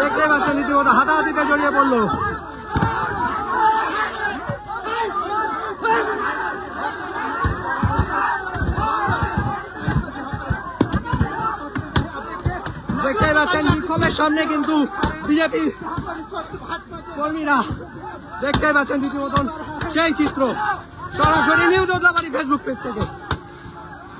দেখতে পাচ্ছেন রীতিমতো হাতাহাতিতে জড়িয়ে পড়ল। দেখতেই পাচ্ছেন বিক্ষোভের সামনে কিন্তু বিজেপি কর্মীরা। দেখতে পাচ্ছেন রীতিমতন সেই চিত্র। সরাসরি নিউজ ওদলাবাড়ি ফেসবুক পেজ থেকে।